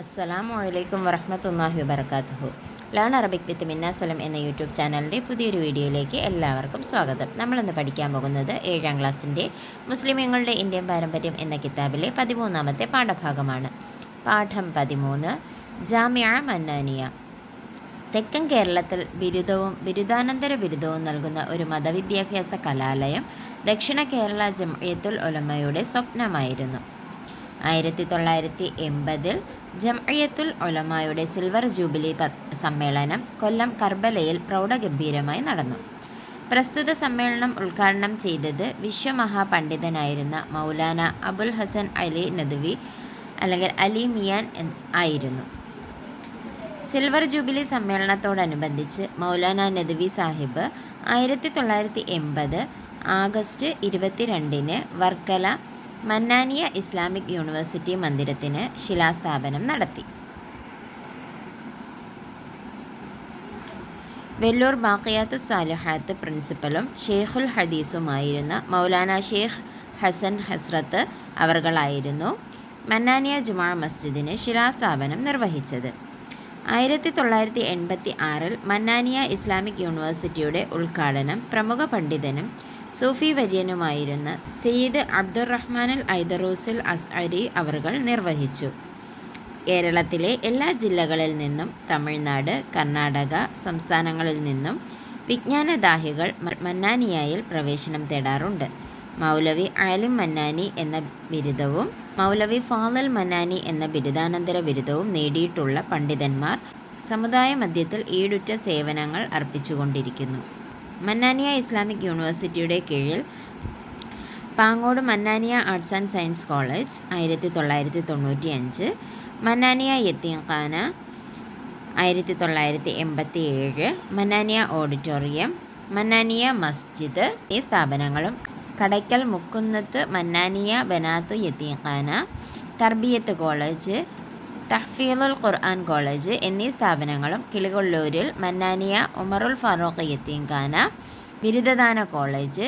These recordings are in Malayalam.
അസ്സലാമു അലൈക്കും വറഹ്മത്തുള്ളാഹി വബർക്കാത്തുഹു ലേൺ അറബിക് വിത്ത് മിന്നാസലം എന്ന യൂട്യൂബ് ചാനലിന്റെ പുതിയൊരു വീഡിയോയിലേക്ക് എല്ലാവർക്കും സ്വാഗതം. നമ്മളിന്ന് പഠിക്കാൻ പോകുന്നത് ഏഴാം ക്ലാസ്സിന്റെ മുസ്ലിമീങ്ങളുടെ ഇന്ത്യൻ പാരമ്പര്യം എന്ന കിതാബിലെ പതിമൂന്നാമത്തെ പാഠഭാഗമാണ്. പാഠം പതിമൂന്ന് ജാമ്യ മന്നാനിയ. തെക്കൻ കേരളത്തിൽ ബിരുദവും ബിരുദാനന്തര ബിരുദവും നൽകുന്ന ഒരു മതവിദ്യാഭ്യാസ കലാലയം ദക്ഷിണ കേരള ജംഇയത്തുൽ ഉലമയുടെ സ്വപ്നമായിരുന്നു. ആയിരത്തി തൊള്ളായിരത്തി എൺപതിൽ ജംഇയത്തുൽ ഒലമായുടെ സിൽവർ ജൂബിലി സമ്മേളനം കൊല്ലം കർബലയിൽ പ്രൗഢഗംഭീരമായി നടന്നു. പ്രസ്തുത സമ്മേളനം ഉദ്ഘാടനം ചെയ്തത് വിശ്വമഹാപണ്ഡിതനായിരുന്ന മൗലാന അബുൽ ഹസൻ അലി നദ്വി അല്ലെങ്കിൽ അലി മിയാൻ ആയിരുന്നു. സിൽവർ ജൂബിലി സമ്മേളനത്തോടനുബന്ധിച്ച് മൗലാന നദ്വി സാഹിബ് ആയിരത്തി തൊള്ളായിരത്തി എൺപത് ആഗസ്റ്റ് ഇരുപത്തിരണ്ടിന് വർക്കല മന്നാനിയ ഇസ്ലാമിക് യൂണിവേഴ്സിറ്റി മന്ദിരത്തിന് ശിലാസ്ഥാപനം നടത്തി. വെല്ലൂർ ബാക്കിയാത്തു സാലിഹാത്ത് പ്രിൻസിപ്പലും ഷെയ്ഖുൽ ഹദീസുമായിരുന്ന മൗലാന ഷെയ്ഖ് ഹസൻ ഹസ്രത്ത് അവർകളായിരുന്നു മന്നാനിയ ജുമാ മസ്ജിദിന് ശിലാസ്ഥാപനം നിർവഹിച്ചത്. ആയിരത്തി തൊള്ളായിരത്തി എൺപത്തി ആറിൽ മന്നാനിയ ഇസ്ലാമിക് യൂണിവേഴ്സിറ്റിയുടെ ഉദ്ഘാടനം പ്രമുഖ പണ്ഡിതനും സൂഫി വര്യനുമായിരുന്ന സെയ്ദ് സയ്യിദ് അബ്ദുറഹ്മാനുൽ ഐദറൂസിൽ അസ്അരി അവർകൾ നിർവഹിച്ചു. കേരളത്തിലെ എല്ലാ ജില്ലകളിൽ നിന്നും തമിഴ്നാട് കർണാടക സംസ്ഥാനങ്ങളിൽ നിന്നും വിജ്ഞാനദാഹികൾ മന്നാനിയായിൽ പ്രവേശനം തേടാറുണ്ട്. മൗലവി ആലിം മന്നാനി എന്ന ബിരുദവും മൗലവി ഫാദൽ മന്നാനി എന്ന ബിരുദാനന്തര ബിരുദവും നേടിയിട്ടുള്ള പണ്ഡിതന്മാർ സമുദായ മധ്യത്തിൽ ഈടുറ്റ സേവനങ്ങൾ അർപ്പിച്ചുകൊണ്ടിരിക്കുന്നു. മന്നാനിയ ഇസ്ലാമിക് യൂണിവേഴ്സിറ്റിയുടെ കീഴിൽ Pangode Mannaniya arts and science college ആയിരത്തി തൊള്ളായിരത്തി തൊണ്ണൂറ്റി അഞ്ച് മന്നാനിയ യത്തീംഖാന ആയിരത്തി തൊള്ളായിരത്തി എൺപത്തി ഏഴ് മന്നാനിയ ഓഡിറ്റോറിയം മന്നാനിയ മസ്ജിദ് ഈ സ്ഥാപനങ്ങളും കടയ്ക്കൽ മുക്കുന്നത്ത് മന്നാനിയ ബനാത്ത് യത്തീംഖാന തർബിയത്ത് കോളേജ് തഹ്ഫീലുൽ ഖുർആൻ കോളേജ് എന്നീ സ്ഥാപനങ്ങളും കിളികൊള്ളൂരിൽ മന്നാനിയ ഉമറുൽ ഫാറൂഖ് യത്തീംഖാന ബിരുദദാന കോളേജ്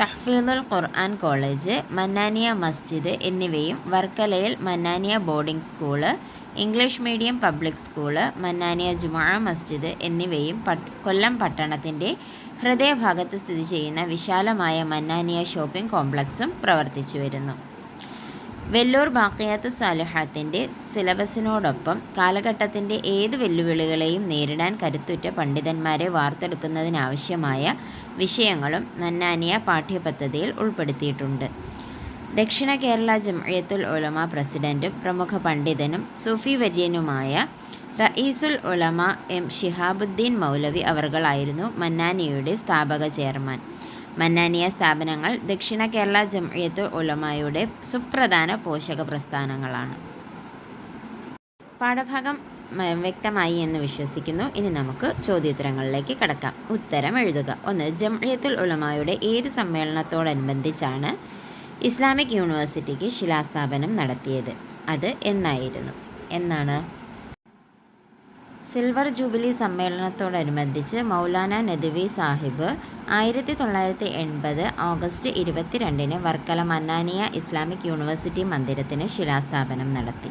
തഹ്ഫീമുൽ ഖുർആൻ കോളേജ് മന്നാനിയ മസ്ജിദ് എന്നിവയും വർക്കലയിൽ Mannaniya boarding school English medium public school Mannaniya Juma Masjid എന്നിവയും കൊല്ലം പട്ടണത്തിന്റെ ഹൃദയഭാഗത്ത് സ്ഥിതി ചെയ്യുന്ന വിശാലമായ മന്നാനിയ ഷോപ്പിംഗ് കോംപ്ലക്സും പ്രവർത്തിച്ചു വരുന്നു വെല്ലൂർ ബാക്കിയാത്തു സാലിഹാത്തിന്റെ സിലബസിനോടൊപ്പം കാലഘട്ടത്തിന്റെ ഏത് വെല്ലുവിളികളെയും നേരിടാൻ കരുത്തുറ്റ പണ്ഡിതന്മാരെ വാർത്തെടുക്കുന്നതിനാവശ്യമായ വിഷയങ്ങളും മന്നാനിയ പാഠ്യപദ്ധതിയിൽ ഉൾപ്പെടുത്തിയിട്ടുണ്ട്. ദക്ഷിണ കേരള ജംഅയത്തുൽ ഉലമ പ്രസിഡന്റും പ്രമുഖ പണ്ഡിതനും സൂഫി വര്യനുമായ റഈസുൽ ഉലമ എം ഷിഹാബുദ്ദീൻ മൗലവി അവർകളായിരുന്നു മന്നാനിയുടെ സ്ഥാപക ചെയർമാൻ. മന്നാനിയ സ്ഥാപനങ്ങൾ ദക്ഷിണ കേരള ജംഇയത്ത് ഉലമയുടെ സുപ്രധാന പോഷക പ്രസ്ഥാനങ്ങളാണ്. പാഠഭാഗം വ്യക്തമായി എന്ന് വിശ്വസിക്കുന്നു. ഇനി നമുക്ക് ചോദ്യോത്തരങ്ങളിലേക്ക് കടക്കാം. ഉത്തരം എഴുതുക. ഒന്ന് ജംഇയത്തുൽ ഉലമായുടെ ഏത് സമ്മേളനത്തോടനുബന്ധിച്ചാണ് ഇസ്ലാമിക് യൂണിവേഴ്സിറ്റിക്ക് ശിലാസ്ഥാപനം നടത്തിയത്? അത് എന്നായിരുന്നു? എന്നാണ്? സിൽവർ ജൂബിലി സമ്മേളനത്തോടനുബന്ധിച്ച് മൗലാന നദവി സാഹിബ് ആയിരത്തി തൊള്ളായിരത്തി എൺപത് ഓഗസ്റ്റ് ഇരുപത്തിരണ്ടിന് വർക്കല മന്നാനിയ ഇസ്ലാമിക് യൂണിവേഴ്സിറ്റി മന്ദിരത്തിന് ശിലാസ്ഥാപനം നടത്തി.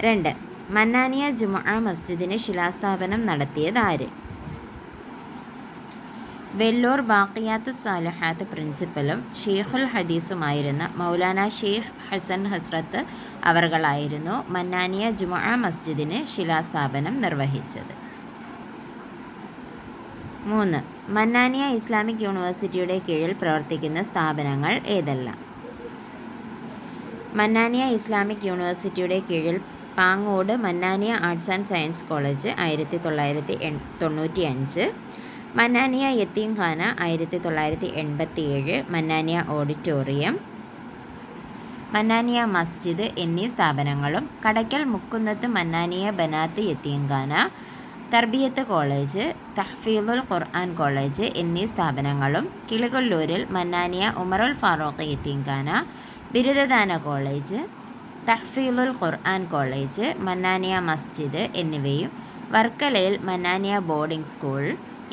രണ്ട്. മന്നാനിയ ജുമുഅ മസ്ജിദിന് ശിലാസ്ഥാപനം നടത്തിയത് ആര്? വെല്ലൂർ ബാക്കിയാത്തു സാലഹാത്ത് പ്രിൻസിപ്പലും ഷെയ്ഖുൽ ഹദീസുമായിരുന്ന മൗലാന ഷെയ്ഖ് ഹസൻ ഹസ്രത്ത് അവർകളായിരുന്നു മന്നാനിയ ജുമാ മസ്ജിദിന് ശിലാസ്ഥാപനം നിർവഹിച്ചത്. മൂന്ന്. മന്നാനിയ ഇസ്ലാമിക് യൂണിവേഴ്സിറ്റിയുടെ കീഴിൽ പ്രവർത്തിക്കുന്ന സ്ഥാപനങ്ങൾ ഏതെല്ലാം? മന്നാനിയ ഇസ്ലാമിക് യൂണിവേഴ്സിറ്റിയുടെ കീഴിൽ Pangode Mannaniya arts and science college ആയിരത്തി തൊള്ളായിരത്തി തൊണ്ണൂറ്റി അഞ്ച് മന്നാനിയ യത്തീംഖാന ആയിരത്തി തൊള്ളായിരത്തി എൺപത്തി ഏഴ് മന്നാനിയ ഓഡിറ്റോറിയം മന്നാനിയ മസ്ജിദ് എന്നീ സ്ഥാപനങ്ങളും കടയ്ക്കൽ മുക്കുന്നത്ത് മന്നാനിയ ബനാത്ത് യത്തീംഖാന തർബിയത്ത് കോളേജ് തഹ്ഫീദുൽ ഖുർആൻ കോളേജ് എന്നീ സ്ഥാപനങ്ങളും കിളികൊല്ലൂരിൽ മന്നാനിയ ഉമറുൽ ഫാറൂഖ് യത്തീംഖാന ബിരുദദാന കോളേജ് തഹ്ഫീലുൽ ഖുർആൻ കോളേജ് മന്നാനിയ മസ്ജിദ് എന്നിവയും വർക്കലയിൽ Mannaniya boarding school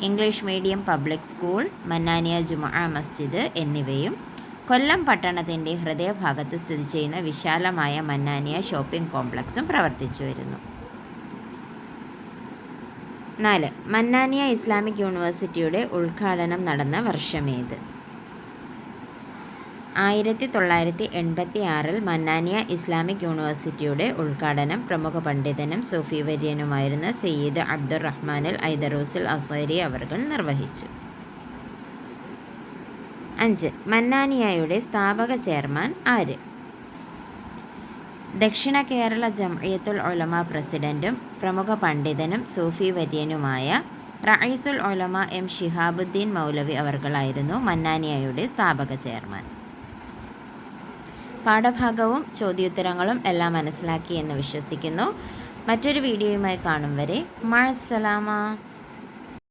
English medium public school Mannaniya Juma Masjid എന്നിവയും കൊല്ലം പട്ടണത്തിന്റെ ഹൃദയഭാഗത്ത് സ്ഥിതി ചെയ്യുന്ന വിശാലമായ മന്നാനിയ ഷോപ്പിംഗ് കോംപ്ലക്സും പ്രവർത്തിച്ചു വരുന്നു. നാല് മന്നാനിയ ഇസ്ലാമിക് യൂണിവേഴ്സിറ്റിയുടെ ഉദ്ഘാടനം നടന്ന വർഷമേത്. ആയിരത്തി തൊള്ളായിരത്തി എൺപത്തി ആറിൽ മന്നാനിയ ഇസ്ലാമിക് യൂണിവേഴ്സിറ്റിയുടെ ഉദ്ഘാടനം പ്രമുഖ പണ്ഡിതനും സൂഫി വര്യനുമായിരുന്ന സയ്യിദ് അബ്ദുറഹ്മാനിൽ ഐദറൂസിൽ അസൈരി അവർകൾ നിർവഹിച്ചു. അഞ്ച് മന്നാനിയയുടെ സ്ഥാപക ചെയർമാൻ ആര്? ദക്ഷിണ കേരള ജംഇയത്തുൽ ഒലമ പ്രസിഡന്റും പ്രമുഖ പണ്ഡിതനും സൂഫി വര്യനുമായ റഈസുൽ ഒലമ എം ഷിഹാബുദ്ദീൻ മൗലവി അവർകളായിരുന്നു മന്നാനിയയുടെ സ്ഥാപക ചെയർമാൻ. പാഠഭാഗവും ചോദ്യോത്തരങ്ങളും എല്ലാം മനസ്സിലാക്കി എന്ന് വിശ്വസിക്കുന്നു. മറ്റൊരു വീഡിയോയുമായി കാണും വരെ. മഴസലാമ